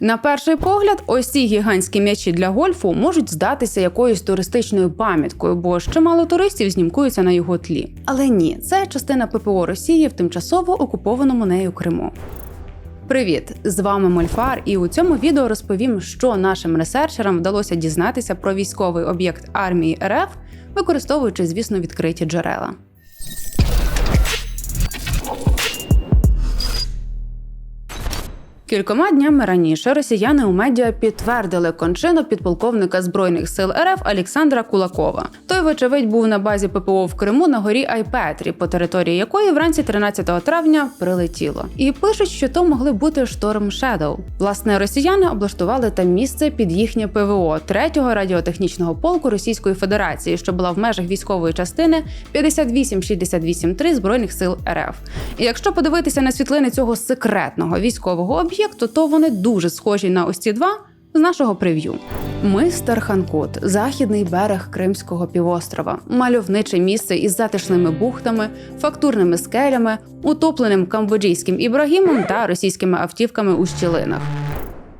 На перший погляд, ось ці гігантські м'ячі для гольфу можуть здатися якоюсь туристичною пам'яткою, бо ж чимало туристів знімкуються на його тлі. Але ні, це частина ППО Росії в тимчасово окупованому нею Криму. Привіт! З вами Мольфар, і у цьому відео розповім, що нашим ресерчерам вдалося дізнатися про військовий об'єкт армії РФ, використовуючи, звісно, відкриті джерела. Кількома днями раніше росіяни у медіа підтвердили кончину підполковника збройних сил РФ Олександра Кулакова. Той, вочевидь, був на базі ППО в Криму на горі Айпетрі, по території якої вранці 13 травня прилетіло. І пишуть, що то могли бути шторм Шедоу. Власне, росіяни облаштували там місце під їхнє ПВО 3-го радіотехнічного полку Російської Федерації, що була в межах військової частини 58-68-3 збройних сил РФ. І якщо подивитися на світлини цього секретного військового об'єкту, то вони дуже схожі на ось ці два з нашого прев'ю. Мистер Ханкут, західний берег Кримського півострова, мальовниче місце із затишними бухтами, фактурними скелями, утопленим камбоджійським ібрагімом та російськими автівками у щілинах.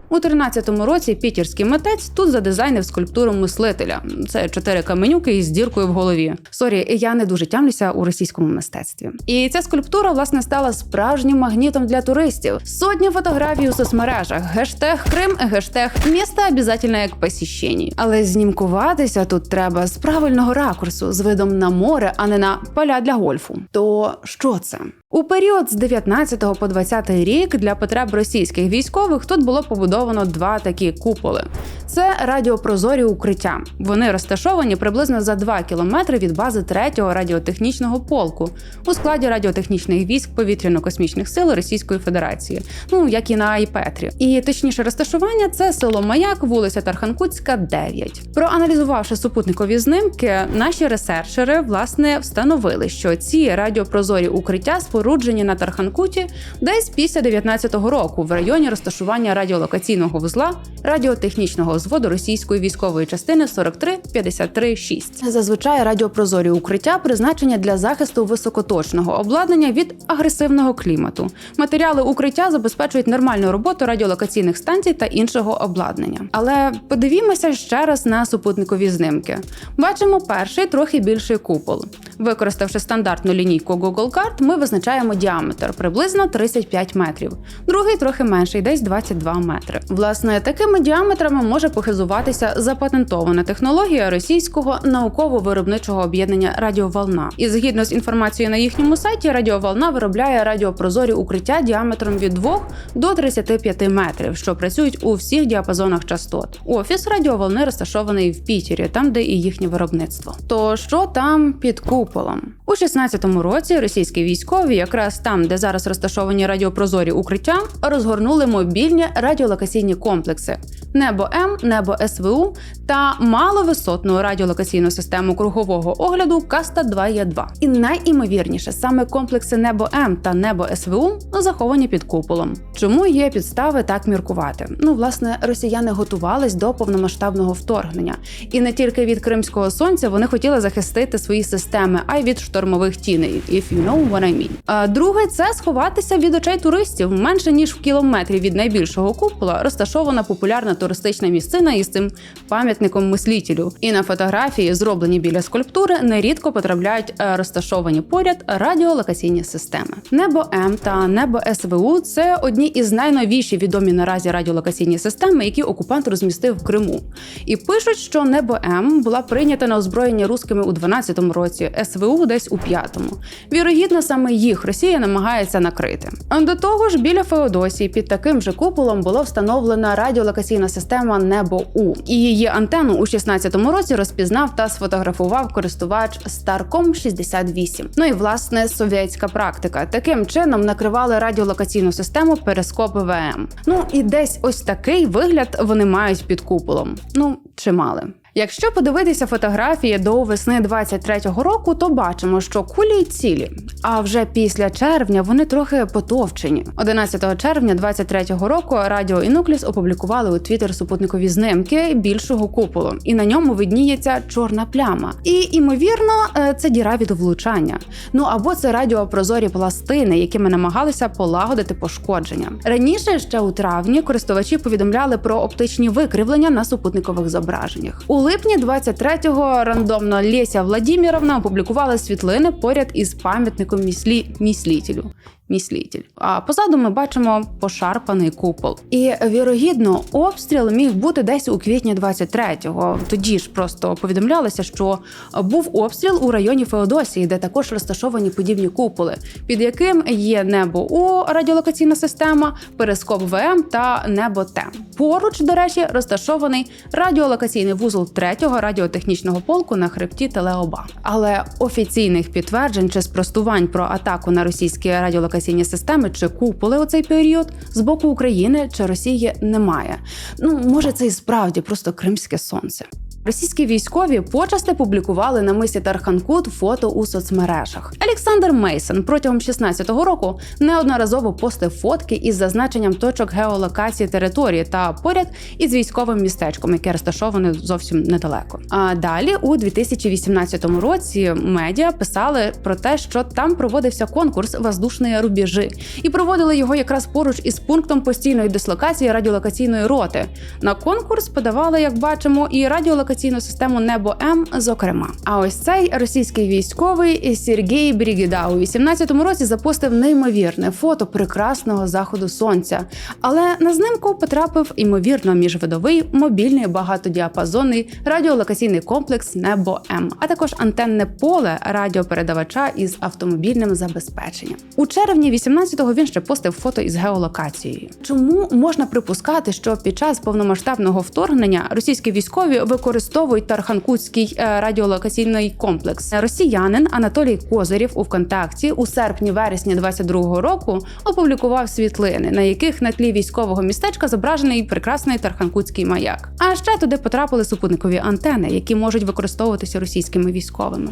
У 13-му році пітерський митець тут задизайнив скульптуру мислителя. Це чотири каменюки із діркою в голові. Сорі, я не дуже тямлюся у російському мистецтві. І ця скульптура власне стала справжнім магнітом для туристів. Сотні фотографій у соцмережах, гештег Крим, гештег місто обязательно як посіщені. Але знімкуватися тут треба з правильного ракурсу, з видом на море, а не на поля для гольфу. То що це? У період з 19 по 20 рік для потреб російських військових тут було побудовано два такі куполи. Це радіопрозорі укриття. Вони розташовані приблизно за 2 кілометри від бази 3-го радіотехнічного полку у складі радіотехнічних військ повітряно-космічних сил Російської Федерації, ну як і на Айпетрі. І точніше розташування це село Маяк, вулиця Тарханкутська, 9. Проаналізувавши супутникові знимки, наші ресерчери власне встановили, що ці радіопрозорі укриття споруджені на Тарханкуті десь після 19-го року в районі розташування радіолокаційного вузла радіотехнічного зводу російської військової частини 43-53-6. Зазвичай радіопрозорі укриття призначені для захисту високоточного обладнання від агресивного клімату. Матеріали укриття забезпечують нормальну роботу радіолокаційних станцій та іншого обладнання. Але подивімося ще раз на супутникові знимки. Бачимо перший трохи більший купол. Використавши стандартну лінійку Google карт, ми визначаємо діаметр приблизно 35 метрів. Другий трохи менший, десь 22 метри. Власне, такими діаметрами може похизуватися запатентована технологія російського науково-виробничого об'єднання Радіоволна. І згідно з інформацією на їхньому сайті, Радіоволна виробляє радіопрозорі укриття діаметром від 2 до 35 метрів, що працюють у всіх діапазонах частот. Офіс радіоволни розташований в Пітері, там де і їхнє виробництво. То що там під куполом? У 16-му році російські військові, якраз там, де зараз розташовані радіопрозорі укриття, розгорнули мобільні радіолокаційні комплекси. Небо М, небо СВУ та маловисотну радіолокаційну систему кругового огляду Каста 2 є 2 І найімовірніше, саме комплекси Небо М та Небо СВУ заховані під куполом. Чому є підстави так міркувати? Ну, власне, росіяни готувались до повномасштабного вторгнення, і не тільки від Кримського сонця вони хотіли захистити свої системи, а й від штормових тіней. If you know what I mean. А друге, це сховатися від очей туристів менше ніж в кілометрі від найбільшого купола розташована популярна туристична місцина із цим пам'ятником мислітелю. І на фотографії, зроблені біля скульптури, нерідко потрапляють е, розташовані поряд радіолокаційні системи. Небо М та небо СВУ це одні із найновіші відомі наразі радіолокаційні системи, які окупант розмістив в Криму. І пишуть, що небо М була прийнята на озброєння рускими у 12-му році, СВУ десь у 5-му. Вірогідно, саме їх Росія намагається накрити. До того ж, біля Феодосії під таким же куполом була встановлена радіолокаційна система Небо У, і її антенну у 16-му році розпізнав та сфотографував користувач Starcom 68. Ну і власне совєтська практика. Таким чином накривали радіолокаційну систему перископ ВМ. Ну і десь ось такий вигляд вони мають під куполом. Ну чи мали. Якщо подивитися фотографії до весни 23-го року, то бачимо, що кулі цілі. А вже після червня вони трохи потовчені. 11 червня 23-го року Радіо і опублікували у Твіттер супутникові знимки більшого куполу, і на ньому видніється чорна пляма. І імовірно, е, це діра від влучання. Ну або це радіопрозорі пластини, якими намагалися полагодити пошкодження. Раніше ще у травні користувачі повідомляли про оптичні викривлення на супутникових зображеннях. У липні 23-го рандомно Леся Владіміровна опублікувала світлини поряд із пам'ятником міслі... міслітелю. Міслітель. А позаду ми бачимо пошарпаний купол. І вірогідно, обстріл міг бути десь у квітні 23-го. Тоді ж просто повідомлялося, що був обстріл у районі Феодосії, де також розташовані подібні куполи, під яким є небо У радіолокаційна система, перископ ВМ та небо Т. Поруч, до речі, розташований радіолокаційний вузол 3-го радіотехнічного полку на хребті Телеоба. Але офіційних підтверджень чи спростувань про атаку на російські радіолокаційні системи чи куполи у цей період з боку України чи Росії немає. Ну може, це і справді просто кримське сонце. Російські військові почасти публікували на мисі Тарханкут фото у соцмережах. Олександр Мейсон протягом 16-го року неодноразово постив фотки із зазначенням точок геолокації території та поряд із військовим містечком, яке розташоване зовсім недалеко. А далі, у 2018 році, медіа писали про те, що там проводився конкурс воздушної рубежі, і проводили його якраз поруч із пунктом постійної дислокації радіолокаційної роти. На конкурс подавали, як бачимо, і радіолокаційну систему Небо М, зокрема. А ось цей російський військовий Сергій Брігіда у 18-му році запостив неймовірне фото прекрасного заходу сонця. Але на знимку потрапив імовірно міжвидовий мобільний багатодіапазонний радіолокаційний комплекс Небо М, а також антенне поле радіопередавача із автомобільним забезпеченням. У червні 18-го він ще постив фото із геолокацією. Чому можна припускати, що під час повномасштабного вторгнення російські військові використовують Тарханкутський е, радіолокаційний комплекс? Росіянин Анатолій Козирів у ВКонтакті у серпні-вересні 22-го року опублікував світлини, на яких на тлі військового містечка зображений прекрасний Тарханкутський маяк. А ще туди потрапили супутникові антени, які можуть використовуватися російськими військовими.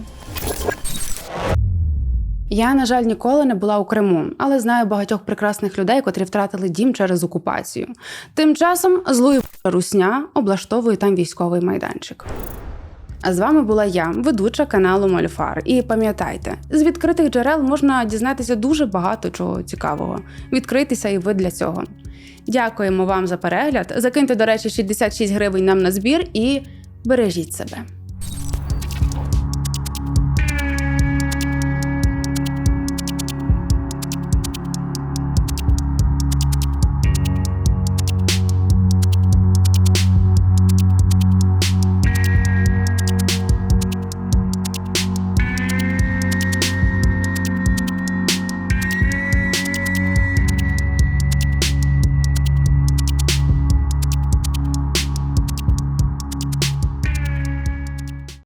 Я, на жаль, ніколи не була у Криму, але знаю багатьох прекрасних людей, котрі втратили дім через окупацію. Тим часом злою русня облаштовує там військовий майданчик. А з вами була я, ведуча каналу Мольфар. І пам'ятайте, з відкритих джерел можна дізнатися дуже багато чого цікавого. Відкритися і ви для цього. Дякуємо вам за перегляд. Закиньте, до речі, 66 гривень нам на збір і бережіть себе.